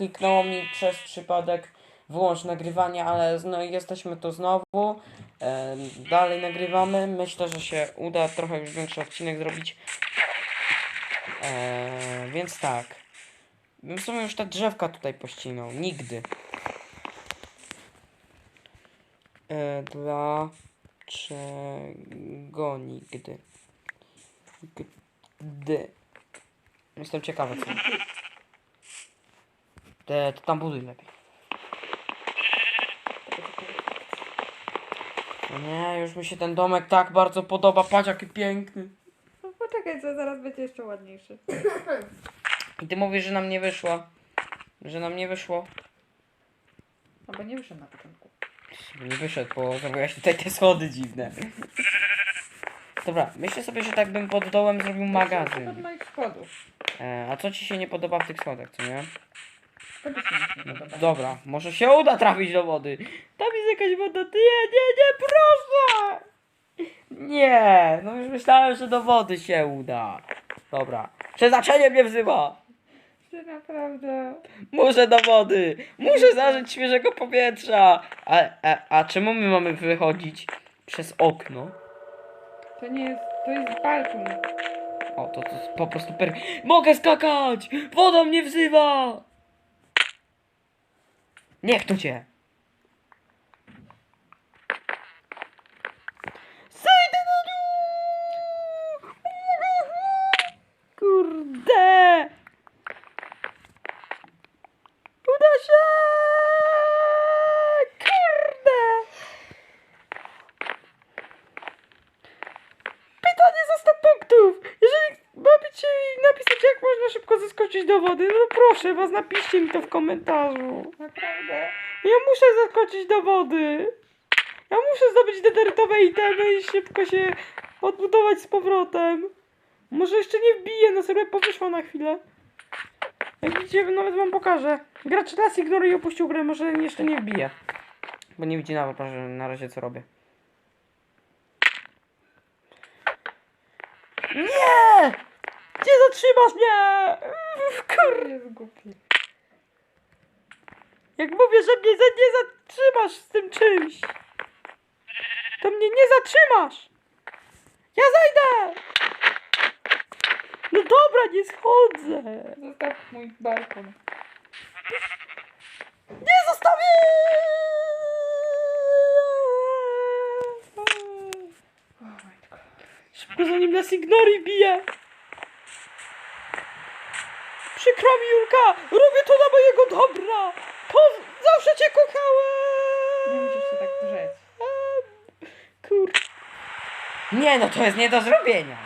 kliknęło mi przez przypadek wyłącz nagrywanie, ale no, jesteśmy tu znowu. E, dalej nagrywamy. Myślę, że się uda trochę już większy odcinek zrobić. E, więc tak. Bym sobie już te drzewka tutaj pościnał. Nigdy. E, dlaczego nigdy? Gdy. Jestem ciekawy co. Te, to tam buduj lepiej. No Nie, już mi się ten domek tak bardzo podoba. Patrz jaki piękny. No poczekaj, co zaraz będzie jeszcze ładniejszy. I ty mówisz, że nam nie wyszło. Że nam nie wyszło. No bo nie wyszedł na początku. Nie wyszedł, bo zrobiłaś tutaj te schody dziwne. Dobra, myślę sobie, że tak bym pod dołem zrobił magazyn. moich schodów. E, a co ci się nie podoba w tych schodach, co nie? Dobra, może się uda trafić do wody. Tam jest jakaś woda. Nie, nie, nie, proszę! Nie, no już myślałem, że do wody się uda. Dobra, przeznaczenie mnie wzywa. Że naprawdę... Muszę do wody. Muszę zażyć świeżego powietrza. A, a, a czemu my mamy wychodzić przez okno? To nie jest... To jest balkon. O, to, to jest po prostu per... Mogę skakać! Woda mnie wzywa! Niech to cię! Zeskoczyć do wody, no proszę was, napiszcie mi to w komentarzu. Naprawdę. Ja muszę zeskoczyć do wody. Ja muszę zdobyć deterytowe itemy i szybko się odbudować z powrotem. Może jeszcze nie wbiję, na sobie powyszło na chwilę. Jak widzicie, nawet wam pokażę. Gracz raz ignoruje i opuścił grę, może jeszcze nie wbije. Bo nie widzi nawet na razie co robię. Nie! Nie zatrzymasz mnie! Kur... To jest głupi. Jak mówię, że mnie nie zatrzymasz z tym czymś, to mnie nie zatrzymasz! Ja zajdę! No dobra, nie schodzę! Zostaw mój balkon. Nie zostawię! O matko. Szybko zanim nas ignori bije! Przykro mi, Julka! Robię to dla mojego dobra! To zawsze cię kochałem! Nie musisz się tak drzeć. Kur... Nie, no to jest nie do zrobienia.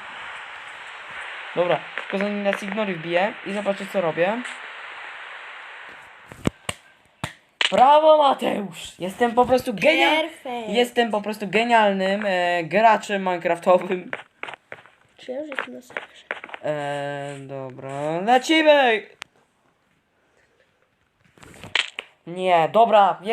Dobra, tylko zanim nas ignory wbije i zobaczę co robię. Brawo Mateusz! Jestem po prostu genial... Perfekt. Jestem po prostu genialnym e, graczem minecraftowym. Jestem na serwerze? E, dobra, lecimy! Nie, dobra, nie wiem.